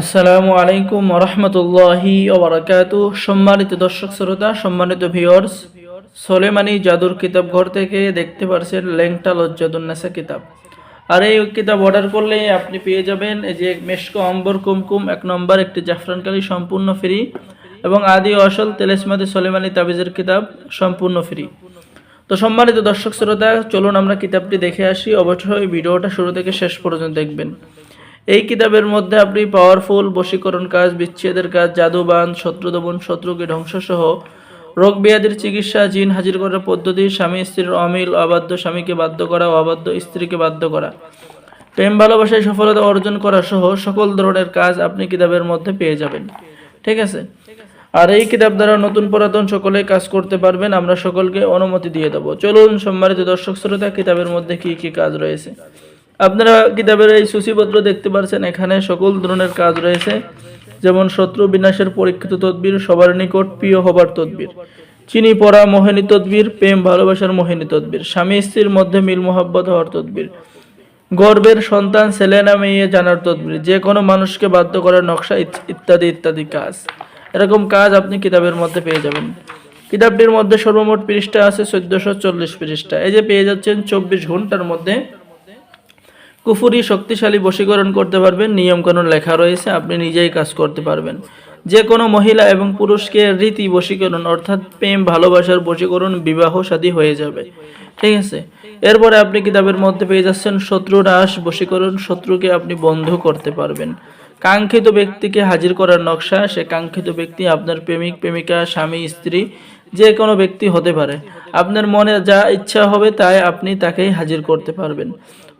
আসসালামু আলাইকুম রহমতুল্লাহি ওবরাকাত সম্মানিত দর্শক শ্রোতা, সম্মানিত ভিউয়ার্স সোলেমানি জাদুর কিতাব ঘর থেকে দেখতে পারছেন লেংটা লজ্জাদুন্নাসা কিতাব। আর এই কিতাব অর্ডার করলে আপনি পেয়ে যাবেন এই যে মেশকো অম্বর কুমকুম, এক নম্বর একটি জাফরানকালী সম্পূর্ণ ফ্রি এবং আদি অসল তেলেসমাদি সোলেমানি তাবিজের কিতাব সম্পূর্ণ ফ্রি তো সম্মানিত দর্শক শ্রোতা, চলুন আমরা কিতাবটি দেখে আসি, অবশ্যই ভিডিওটা শুরু থেকে শেষ পর্যন্ত দেখবেন। এই কিতাবের মধ্যে আপনি পাওয়ারফুল বশীকরণ কাজ, বিচ্ছেদের কাজ, জাদুবান শত্রু দমন শত্রুকে ধ্বংস সহ রোগ ব্যাধির চিকিৎসা, জিন হাজির করার পদ্ধতি, স্বামী স্ত্রীর অমিল, অবাধ্য স্বামীকে বাধ্য করা, অবাধ্য স্ত্রীকে বাধ্য করা। প্রেম, ভালোবাসায় সফলতা অর্জন করা সহ সকল ধরনের কাজ আপনি কিতাবের মধ্যে পেয়ে যাবেন। ঠিক আছে? আর এই কিতাব দ্বারা নতুন পুরাতন সকলে কাজ করতে পারবেন, আমরা সকলকে অনুমতি দিয়ে দেবো। চলুন সম্মানিত দর্শক শ্রোতা, কিতাবের মধ্যে কি কি কাজ রয়েছে? আপনারা কিতাবের এই সূচিপত্র দেখতে পাচ্ছেন এখানে সকল ধরনের কাজ রয়েছে। যেমন শত্রু বিনাশের পরীক্ষিত তদবির, সবার নিকট প্রিয় হবার তদবির। চিনি পড়া মোহিনী তদবির, প্রেম ভালোবাসার মোহিনী তদবির। স্বামী স্ত্রীর মধ্যে মিল মোহাব্বত হওয়ার তদবির। গর্বের সন্তান ছেলে না মেয়ে জানার তদবির। যে কোনো মানুষকে বাধ্য করার নকশা ইত্যাদি ইত্যাদি কাজ। এরকম কাজ আপনি কিতাবের মধ্যে পেয়ে যাবেন। কিতাবটির মধ্যে সর্বমোট পৃষ্ঠা আছে চোদ্দশো চল্লিশ পৃষ্ঠা। এই যে পেয়ে যাচ্ছেন চব্বিশ ঘণ্টার মধ্যে কুফুরি শক্তিশালী বশীকরণ করতে পারবেন, নিয়মকানুন লেখা রয়েছে, আপনি নিজেই কাজ করতে পারবেন। যে কোনো মহিলা এবং পুরুষকে রীতি বশীকরণ অর্থাৎ প্রেম, ভালোবাসার বশীকরণ, বিবাহ শাদী হয়ে যাবে। ঠিক আছে? এরপরে আপনি কিতাবের মধ্যে পেয়ে যাচ্ছেন, শত্রু হ্রাস বশীকরণ, শত্রুকে আপনি বন্ধ করতে পারবেন। কাঙ্ক্ষিত ব্যক্তিকে হাজির করার নকশা, সে কাঙ্ক্ষিত ব্যক্তি আপনার প্রেমিক, প্রেমিকা, স্বামী, স্ত্রী যে কোনো ব্যক্তি হতে পারে। আপনার মনে যা ইচ্ছা হবে তাই আপনি তাকেই হাজির করতে পারবেন।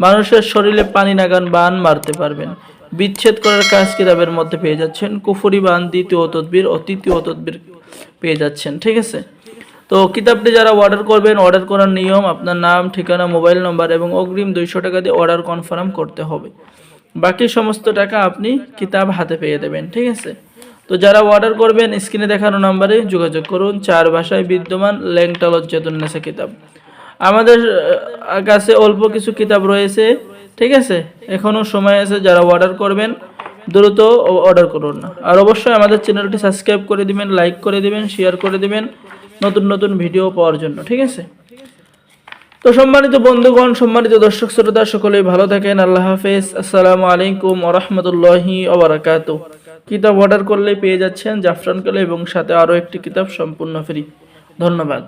মানুষের শরীরে পানি নাগান বান মারতে পারবেন। বিচ্ছেদ করার কাজ কিতাবের মধ্যে পেয়ে যাচ্ছেন। কুফুরি বান দ্বিতীয় তদবির ও তৃতীয় তদবির পেয়ে যাচ্ছেন, ঠিক আছে? তো কিতাবটি যারা অর্ডার করবেন অর্ডার করার নিয়ম, আপনার নাম, ঠিকানা মোবাইল নম্বর এবং অগ্রিম দুইশো টাকা দিয়ে অর্ডার কনফার্ম করতে হবে। বাকি সমস্ত টাকা আপনি কিতাব হাতে পেয়ে দেবেন, ঠিক আছে? তো যারা অর্ডার করবেন স্ক্রিনে দেখানো নাম্বারে যোগাযোগ করুন। চার ভাষায় বিদ্যমান ল্যাংটা লজ্জাতুন্নেসা কিতাব। আমাদের কাছে অল্প কিছু কিতাব রয়েছে, ঠিক আছে? এখনও সময় আছে যারা অর্ডার করবেন, দ্রুত অর্ডার করুন। না আর অবশ্যই আমাদের চ্যানেলটি সাবস্ক্রাইব করে দিবেন লাইক করে দিবেন শেয়ার করে দিবেন, নতুন নতুন ভিডিও পাওয়ার জন্য, ঠিক আছে? তো সম্মানিত বন্ধুগণ, সম্মানিত দর্শক, শ্রোতা, সকলেই ভালো থাকেন। আল্লাহ হাফেজ। আসসালামু আলাইকুম ওরহমতুল্লাহি ওবরাকাত কিতাব অর্ডার করলে পেয়ে যাচ্ছেন জাফরান কালে এবং সাথে আরও একটি কিতাব সম্পূর্ণ ফ্রি। ধন্যবাদ।